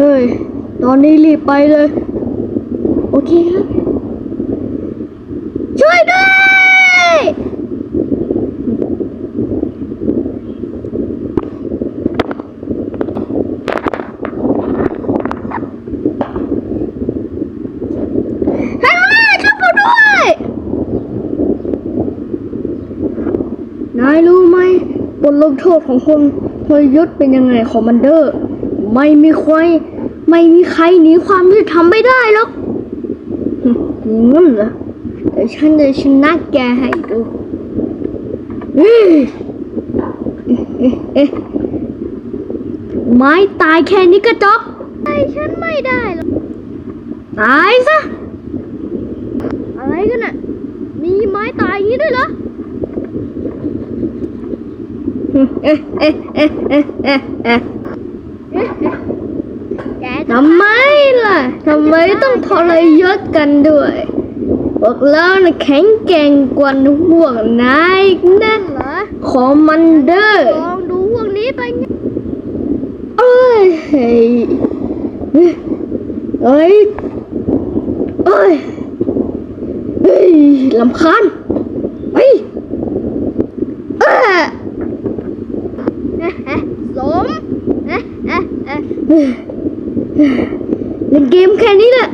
เฮ้ย ตอนนี้รีบไปเลย โอเคครับ ช่วยด้วยท่านหัวหน้าช่วยผมด้วย นายรู้ไหมบทลงโทษของคนทรยศเป็นยังไงคอมมานเดอร์ ไม่มีใครไม่มีใครหนีความยุติธรรมไม่ได้หรอกหึอย่างนั้นเหรอแต่ฉันจะชนะแกให้ดูเฮ้ยเอ๊ะเอ๊ะเอ๊ะไม้ตายแค่นี้ก็จบไอ้ฉันไม่ได้หรอกตายซะ อะไรกันน่ะ มีไม้ตายอย่างนี้ด้วยเหรอเอ๊ะเอ๊ะเอ๊ะเอ๊ะเอ๊ะเอ๊ะ ทำไมล่ะทำไมต้องทรยศกันด้วยพวกเราน่ะแข็งแกร่งกว่าพวกนายนั่นเหรอคอมมานเดอร์ลองดูพวกนี้ไปเอ้ยเฮ้ยเอ้ยเอ้ยเฮ้ยลำคาญเฮ้ยเอ้อ สม เล่นเกมแค่นี้แหละ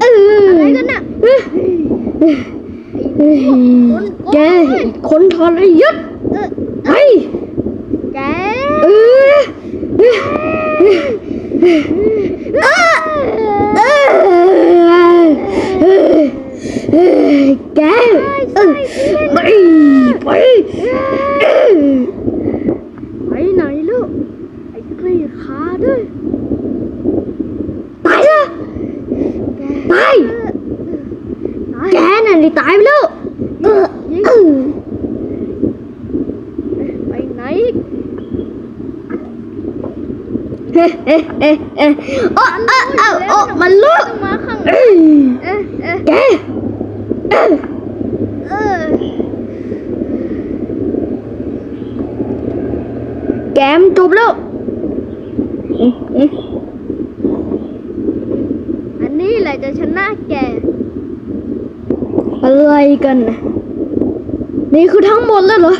อะไรกันน่ะแกคนทรยศไอ้แกแกไปไปไปไหนลูก ไอ้กรีดขาด้วยตายละตายแกน่ะนี่ตายไปแล้วเออเออไปไหน เฮ้เฮ้เฮ้เฮ้โอ้โอ้โอ้โอ้มันลุกเอ้ยแกเอ้ยเออแกมจบแล้วอันนี้แหละจะชนะแก อะไรกันนะนี่คือทั้งหมดแล้วเหรอ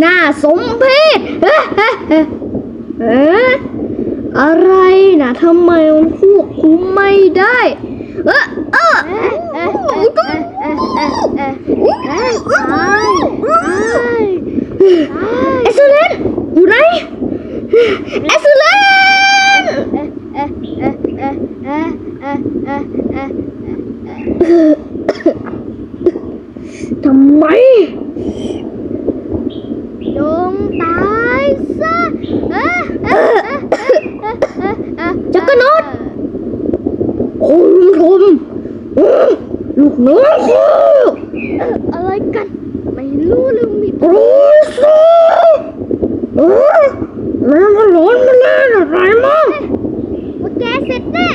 เอ๊ะเอ๊ะน่าสมเพชเอ๊ะเอ๊ะเอ๊ะเอ๊ะอะไรนะทำไมมันควบคุมไม่ได้ เอ๊ะเอ๊ะเอสเลนอยู่ไหนเอสเลนทำไมจงตายซะจักรนอดคุณทม ลูกน้องคืออะไรกัน ไม่รู้เรื่องมีโอ้ยสูเออแม่มันร้อนมาแน่อะไรมั้งว่าแกเสร็จแน่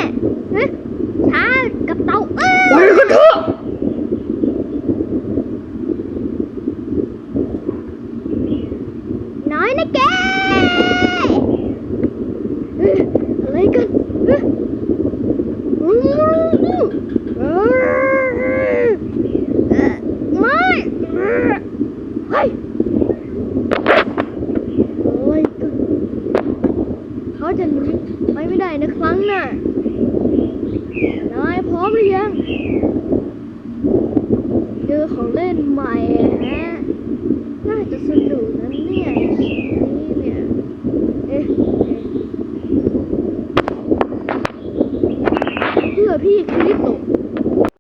ฮะช้ากับเตาเอ้ยไปกันเถอะน้อยนะแกเอ้ยอะไรกัน โอ้ยเขาจะลุยไปไม่ได้นะฟังน้นายพร้อมหรือยังเจอของเล่นใหม่ฮะน่าจะสนุกนะเนี่ย